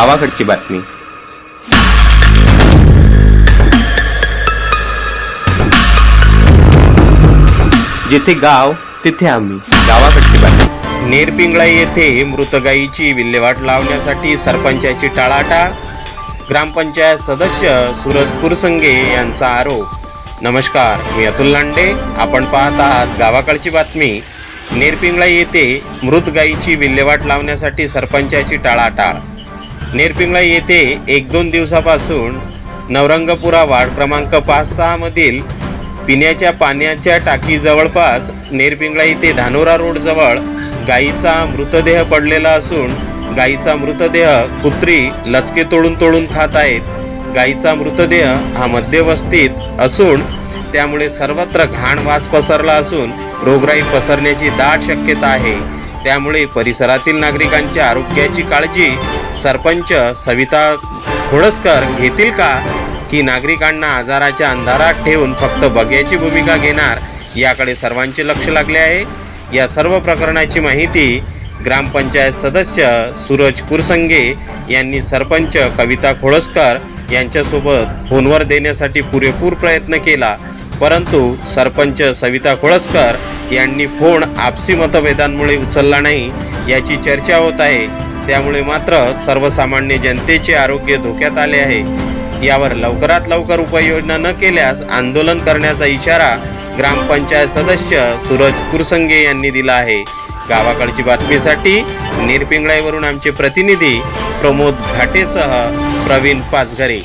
गावाकडची बातमी. जिथे गाव तिथे आम्ही. गावाकडची बातमी. नेरपिंगळा येथे मृत गायीची विल्हेवाट लावण्यासाठी सरपंचाची टाळाटाळ. ग्रामपंचायत सदस्य सूरज कुरसंगे यांचा आरोप. नमस्कार मी अतुल लांडे. आपण पाहत आहात गावाकडची बातमी. नेरपिंगळा येथे मृत गायीची विल्हेवाट लावण्यासाठी सरपंचाची टाळाटाळ. नेरपिंगळा येथे एक दोन दिवसापासून नवरंगपुरा वार्ड क्रमांक पाच सहामधील पिण्याच्या पाण्याच्या टाकी जवळपास नेरपिंगळा येथे धानोरा रोडजवळ गायीचा मृतदेह पडलेला असून गायीचा मृतदेह कुत्री लचके तोडून तोडून खात आहेत. गायीचा मृतदेह हा मध्यवस्थित असून त्यामुळे सर्वत्र घाण वास पसरला असून रोगराई पसरण्याची दाट शक्यता आहे. त्यामुळे परिसरातील नागरिकांच्या आरोग्याची काळजी सरपंच सविता खोडसकर घेतील का? की नागरिकांना आजाराच्या अंधारात ठेवून फक्त बघ्याची भूमिका घेणार याकडे सर्वांचे लक्ष लागले आहे. या सर्व प्रकरणाची माहिती ग्रामपंचायत सदस्य सूरज कुरसंगे यांनी सरपंच कविता खोळसकर यांच्यासोबत फोनवर देण्यासाठी पुरेपूर प्रयत्न केला. परंतु सरपंच सविता खोळसकर यांनी फोन आपसी मतभेदांमुळे उचलला नाही याची चर्चा होत आहे. त्यामुळे मात्र सर्वसामान्य जनतेचे आरोग्य धोक्यात आले आहे. यावर लवकरात लवकर उपाययोजना न केल्यास आंदोलन करण्याचा इशारा ग्रामपंचायत सदस्य सूरज कुरसंगे यांनी दिला आहे. गावाकडची बातमीसाठी निरपिंगळाईवरून आमचे प्रतिनिधी प्रमोद घाटेसह प्रवीण पाचघरे.